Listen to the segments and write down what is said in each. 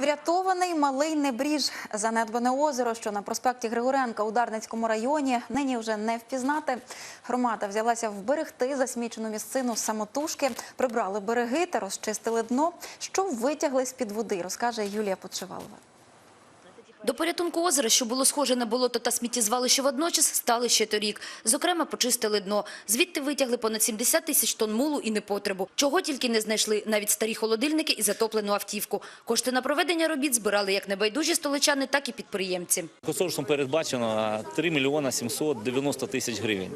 Врятований малий небріж, занедбане озеро, що на проспекті Григоренка у Дарницькому районі, нині вже не впізнати. Громада взялася вберегти засмічену місцину самотужки, прибрали береги та розчистили дно. Що витягли з-під води, розкаже Юлія Подшивалова. До порятунку озера, що було схоже на болото та сміттєзвалище водночас, стали ще торік. Зокрема, почистили дно. Звідти витягли понад 70 тисяч тонн мулу і непотребу. Чого тільки не знайшли, навіть старі холодильники і затоплену автівку. Кошти на проведення робіт збирали як небайдужі столичани, так і підприємці. Консорціум передбачено 3 мільйона 790 тисяч гривень.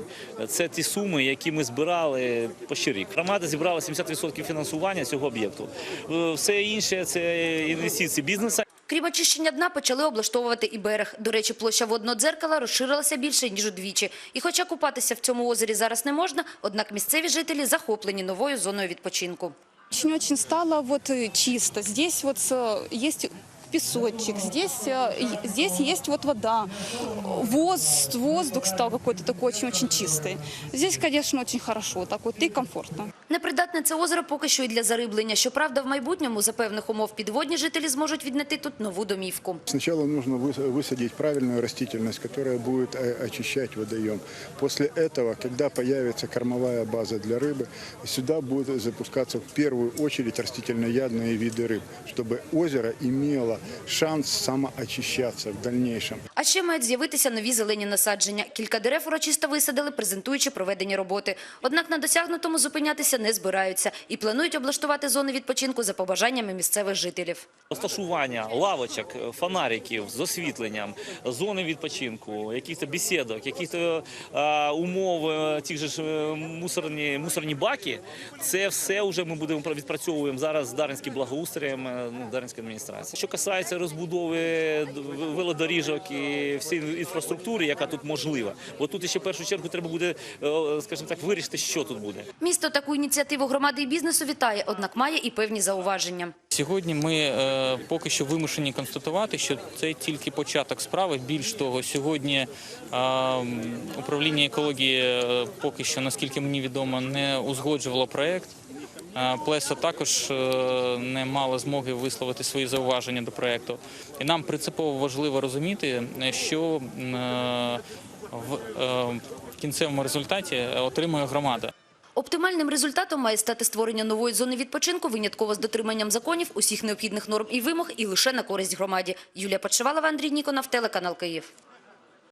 Це ті суми, які ми збирали по рік. Громада зібрала 70% фінансування цього об'єкту. Е, Все інше це інвестиції бізнесу. Крім очищення дна, почали облаштовувати і берег. До речі, площа водного дзеркала розширилася більше, ніж удвічі. І хоча купатися в цьому озері зараз не можна, однак місцеві жителі захоплені новою зоною відпочинку. Очень-очень стало вот э, чисто. Здесь вот э, есть песочек, здесь, э, и- здесь есть вот вода. Воздух, воздух стал какой-то такой очень-очень чистый. Здесь, конечно, очень хорошо, так вот и комфортно. Непридатне це озеро поки що і для зариблення. Щоправда, в майбутньому за певних умов підводні жителі зможуть віднайти тут нову домівку. Сначала нужно выс- высадить правильную растительность, которая будет э, очищать водоем. После этого, когда появится кормовая база для рыбы, сюда будут запускаться в первую очередь растительноядные виды рыб, чтобы озеро имело шанс самоочищаться в дальнейшем. А ще мають з'явитися нові зелені насадження. Кілька дерев урочисто висадили, презентуючи проведені роботи. Однак на досягнутому зупинятися не збираються і планують облаштувати зони відпочинку за побажаннями місцевих жителів. Розташування лавочок, фонариків з освітленням, зони відпочинку, якихось бесідок, якихось е, умов, е, же ж е, мусорні, мусорні баки. Це все вже ми будемо відпрацьовуємо зараз з Дарницьким благоустроєм, ну, Дарницької адміністрації. Що касається розбудови велодоріжок і всієї інфраструктури, яка тут можлива. Бо тут ще в першу чергу треба буде, е, скажімо так, вирішити, що тут буде. Місто таку ініціативу громади і бізнесу вітає, однак має і певні зауваження. Сьогодні ми е, поки що вимушені констатувати, що це тільки початок справи. Більш того, сьогодні е, управління екології е, поки що, наскільки мені відомо, не узгоджувало проект. Плесо також е, не мало змоги висловити свої зауваження до проекту. І нам принципово важливо розуміти, що е, в е, кінцевому результаті отримує громада. Оптимальним результатом має стати створення нової зони відпочинку, винятково з дотриманням законів, усіх необхідних норм і вимог і лише на користь громаді. Юлія Подшивалова, Андрій Ніконов, телеканал Київ.